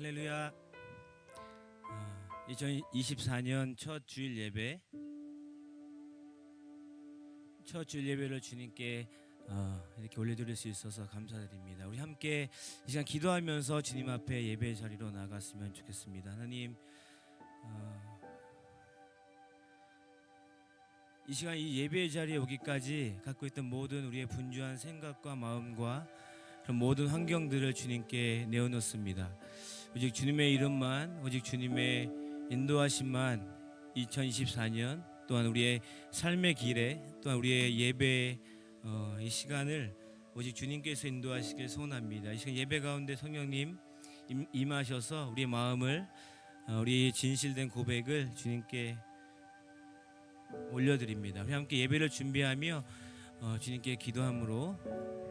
할렐루야. 어, 2024년 첫 주일 예배 첫 주일 예배를 주님께 어, 이렇게 올려드릴 수 있어서 감사드립니다. 우리 함께 이 시간 기도하면서 주님 앞에 예배 자리로 나갔으면 좋겠습니다. 하나님 어, 이 시간 이 예배 자리에 오기까지 갖고 있던 모든 우리의 분주한 생각과 마음과 모든 환경들을 주님께 내어놓습니다. 오직 주님의 이름만, 오직 주님의 인도하심만 2024년 또한 우리의 삶의 길에 또한 우리의 예배 어, 이 시간을 오직 주님께서 인도하시길 소원합니다. 이 시간 예배 가운데 성령님 임- 임하셔서 우리의 마음을 어, 우리 진실된 고백을 주님께 올려드립니다. 우리 함께 예배를 준비하며 어, 주님께 기도함으로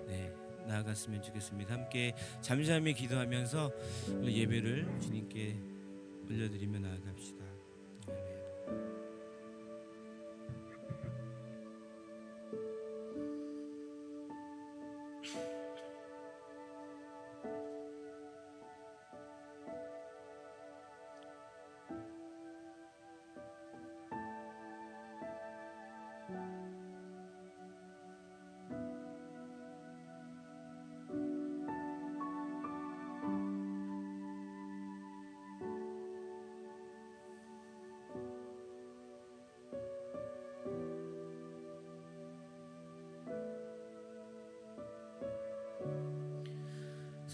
네, 나아갔으면 좋겠습니다. 함께 잠잠히 기도하면서 예배를 주님께 올려드리며 나아갑시다.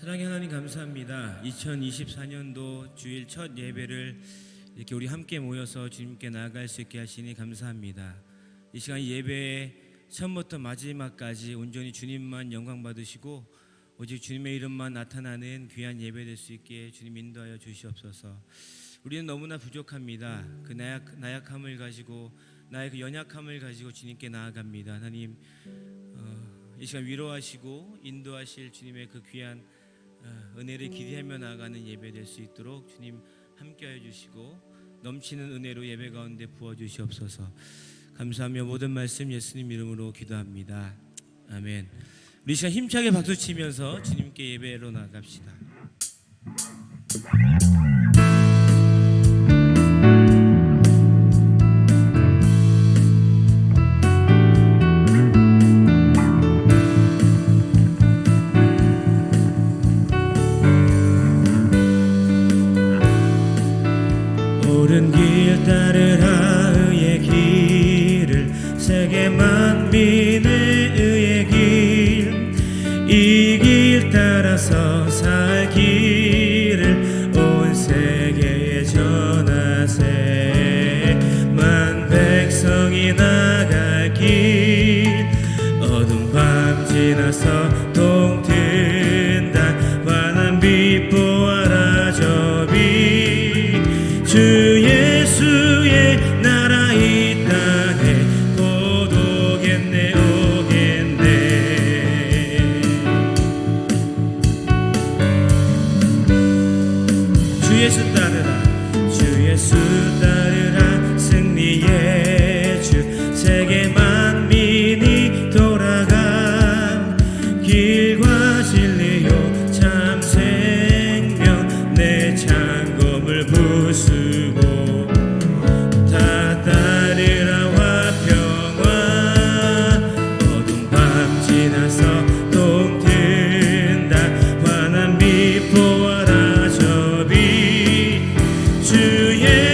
사랑의 하나님 감사합니다. 2024년도 주일 첫 예배를 이렇게 우리 함께 모여서 주님께 나아갈 수 있게 하시니 감사합니다. 이 시간 예배의 처음부터 마지막까지 온전히 주님만 영광 받으시고 오직 주님의 이름만 나타나는 귀한 예배 될 수 있게 주님 인도하여 주시옵소서. 우리는 너무나 부족합니다. 그 나약, 나약함을 가지고 나의 그 연약함을 가지고 주님께 나아갑니다. 하나님 어, 이 시간 위로하시고 인도하실 주님의 그 귀한 어, 은혜를 기대하며 나아가는 예배 될 수 있도록 주님 함께하여 주시고 넘치는 은혜로 예배 가운데 부어 주시옵소서. 감사하며 모든 말씀 예수님 이름으로 기도합니다. 아멘. 우리 이 시간 힘차게 박수 치면서 주님께 예배로 나갑시다. 예수 따르라 승리의 주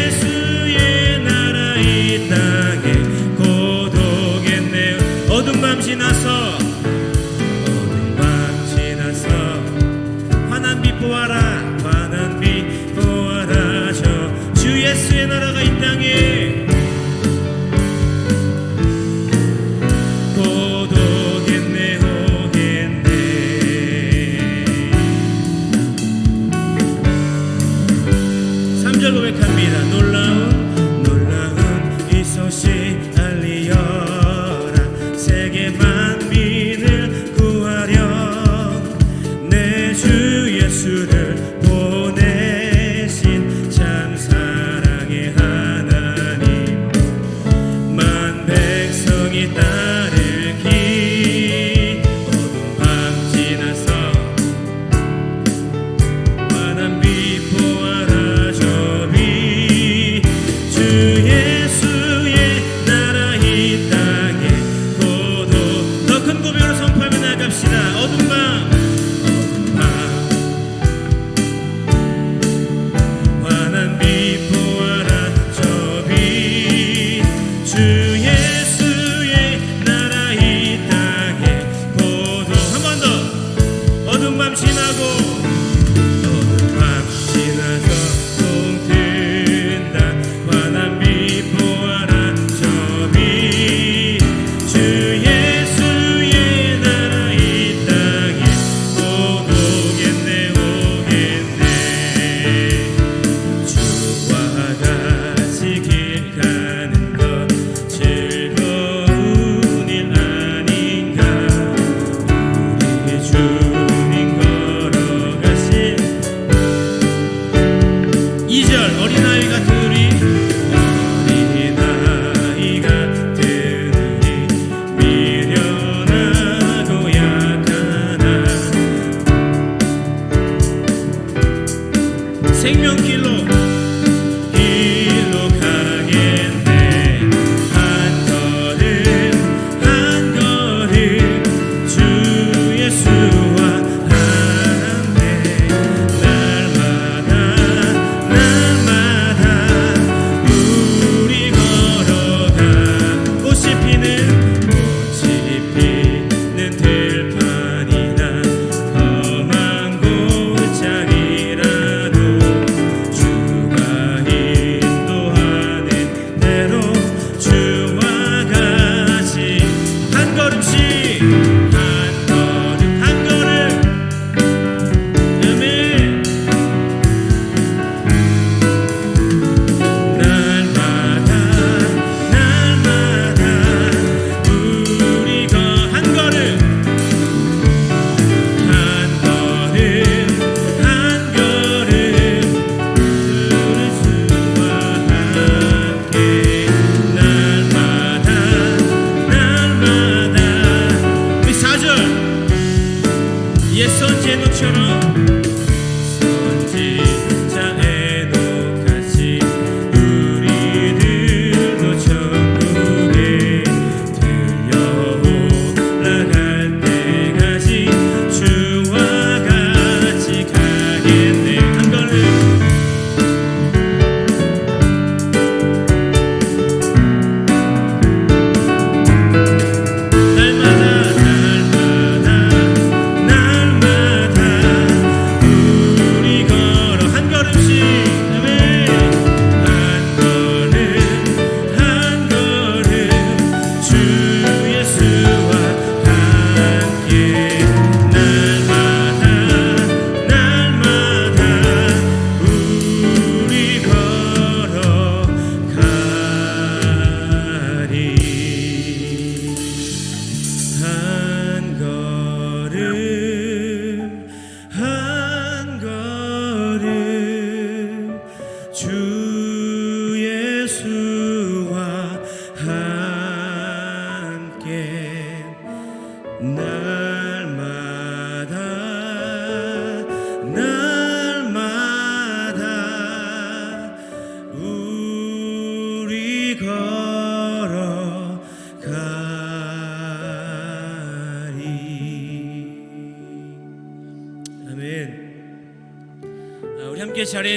to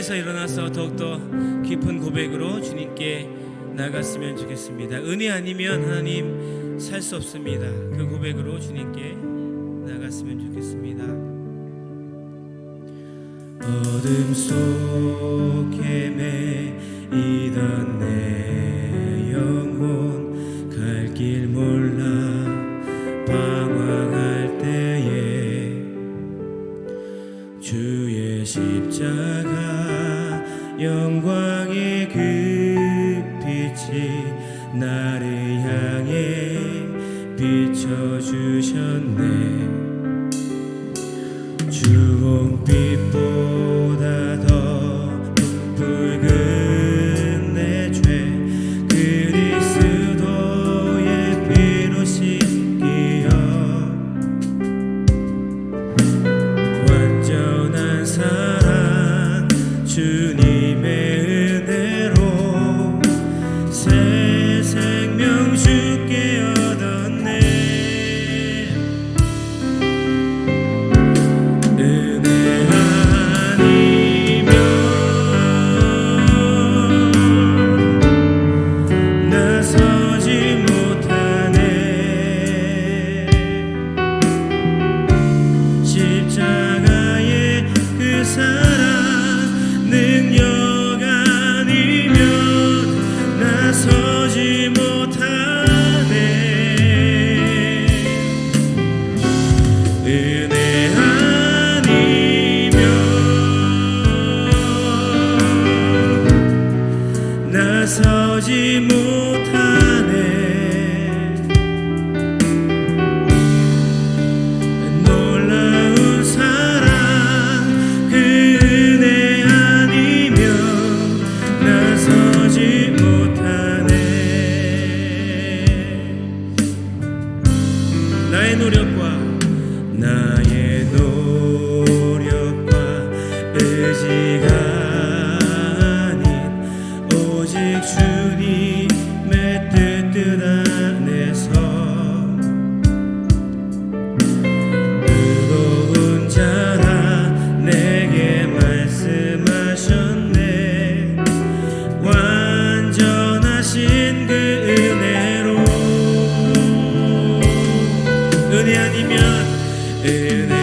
자리에서 일어나서 더욱더 깊은 고백으로 주님께 나갔으면 좋겠습니다. 은혜 아니면 하나님 살 수 없습니다. 그 고백으로 주님께 나갔으면 좋겠습니다. 어둠 속 헤매이던 내 영혼 갈 길 몰라 방황할 때에 주의 십자가 비춰주셨네. 주홍빛 나의 노력과 나의 노력과 의지가 de animar.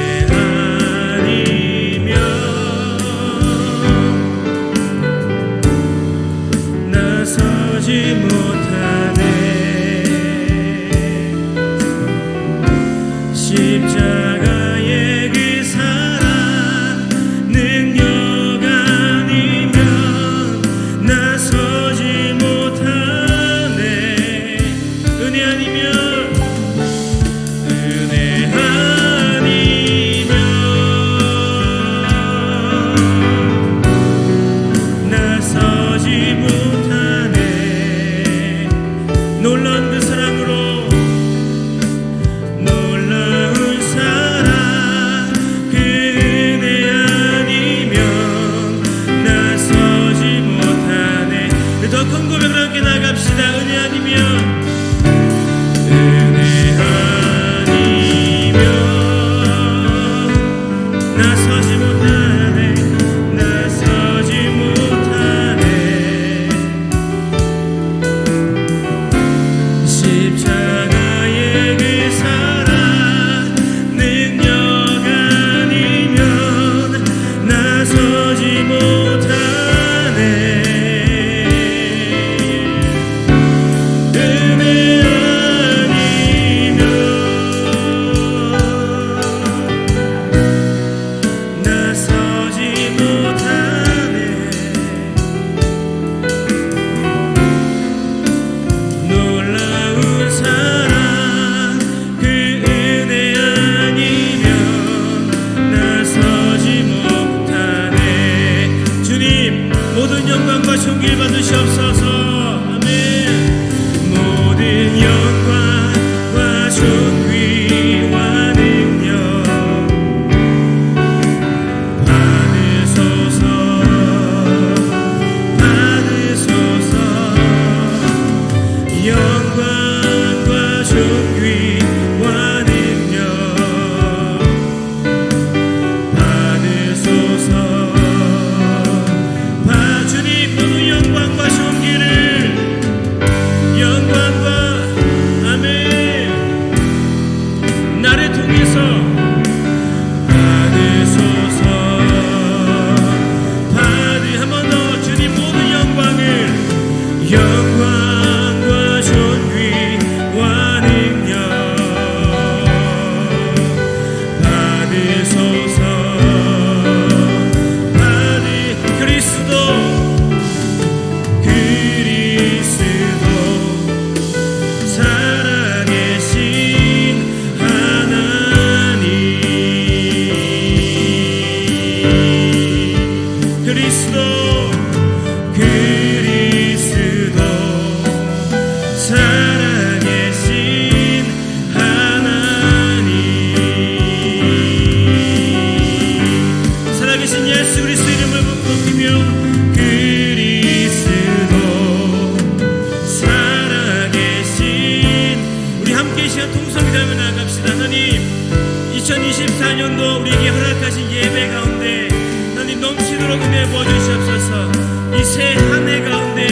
부끄러움에 보여주시옵소서. 이 새 한 해 가운데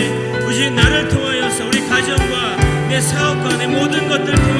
우리 나를 통하여서 우리 가정과 내 사업과 내 모든 것들 통하여